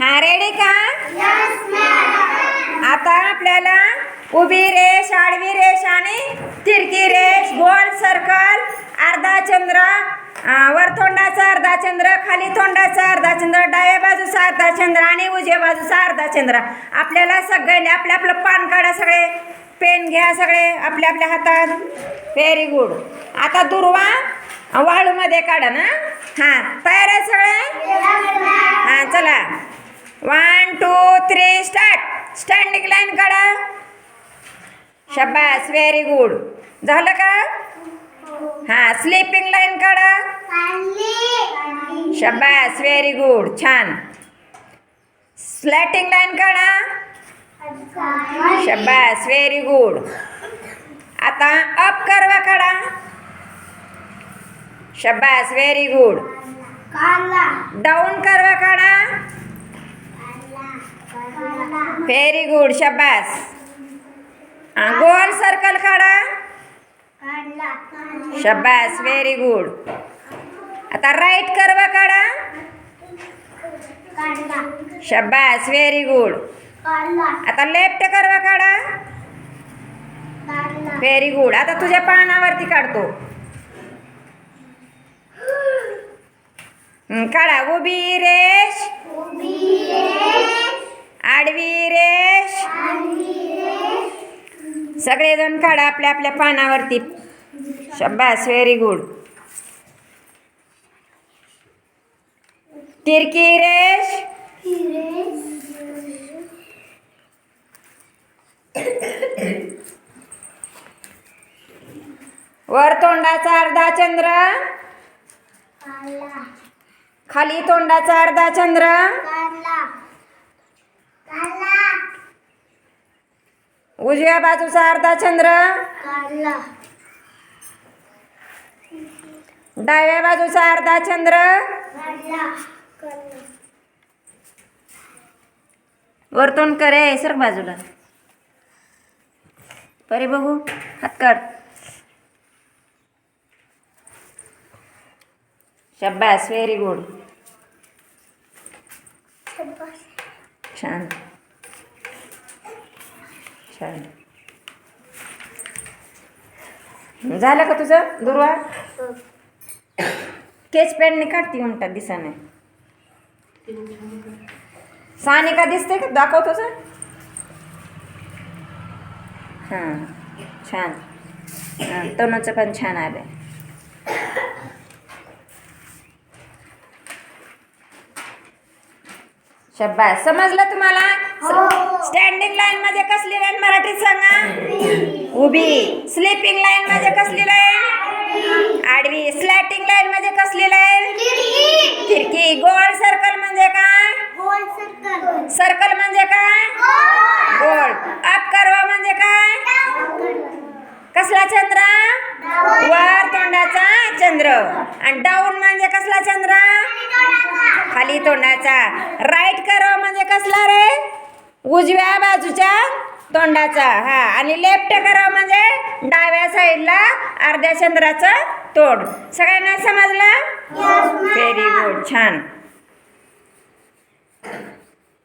हा रेडी का? आता आपल्याला उभी रेष आडवी रेष आणि तिरकी रेष गोल सर्कल अर्धा चंद्र वर तोंडाचा अर्धा चंद्र खाली तोंडाचा अर्धा चंद्र डाव्या बाजूचा अर्धा चंद्र आणि उजव्या बाजूचा अर्धा चंद्र. आपल्याला सगळ्यांनी आपलं आपलं पान काढा सगळे. पेन घ्या सगळे आपल्या आपल्या हातात. व्हेरी गुड आता दुर्वा वाळूमध्ये काढा ना. हां तयार आहे सगळे? हां चला. One two three start standing line काढा. शबास व्हेरी गुड झालं का? हां स्लीपिंग लाईन काढा. शबास व्हेरी गुड छान. स्लॅटिंग लाईन काढा. शबास व्हेरी गुड आता अप करवा काढा. शबास व्हेरी गुड डाऊन करवा काढा. व्हेरी गुड शबास गोल सर्कल काढा शबास व्हेरी गुड आता राईट करवा काढा शबास व्हेरी गुड आता लेफ्ट करवा काढा व्हेरी गुड आता तुझ्या पानावरती काढतो काढा उभी रेश सगळेजण काढा आपल्या आपल्या पानावरती. शब्बास व्हेरी गुड तिरकी रेश. वर तोंडाचा अर्धा चंद्र. खाली तोंडाचा अर्धा चंद्र. उजव्या बाजूचा अर्धा चंद्र. डाव्या बाजूचा अर्धा चंद्र. वरतून करे सर बाजूला. परे बघू हात काढ. शब्बास व्हेरी गुड छान. छान. झालं का तुझं दुर्वा? केच पेनने काढती म्हणतात दिसाने. सानिका दिसते का? दाखव तुझं. हां छान. हां तनुचं पण छान आलं शब्बा समजलं तुम्हाला? स्टँडिंग लाईन मध्ये कसली लाईन मराठीत सांगा. उभी. स्लीपिंग लाईन मध्ये कसली लाईन आडवी. स्लॅटिंग लाईन मध्ये कसली लाईन खिडकी. गोल सर्कल म्हणजे काय? सर्कल म्हणजे काय? गोल अप करवा म्हणजे काय? कसला चंद्र? वर तोंडाचा चंद्र. आणि डाऊन म्हणजे कसला चंद्र? खाली तोंडाचा. राईट करवा म्हणजे कसला रे? उजव्या बाजूच्या तोंडाचा हा. आणि लेफ्ट करवा म्हणजे डाव्या साईडला अर्ध्या चंद्राचं तोंड. सगळ्यांना समजलं? व्हेरी गुड छान.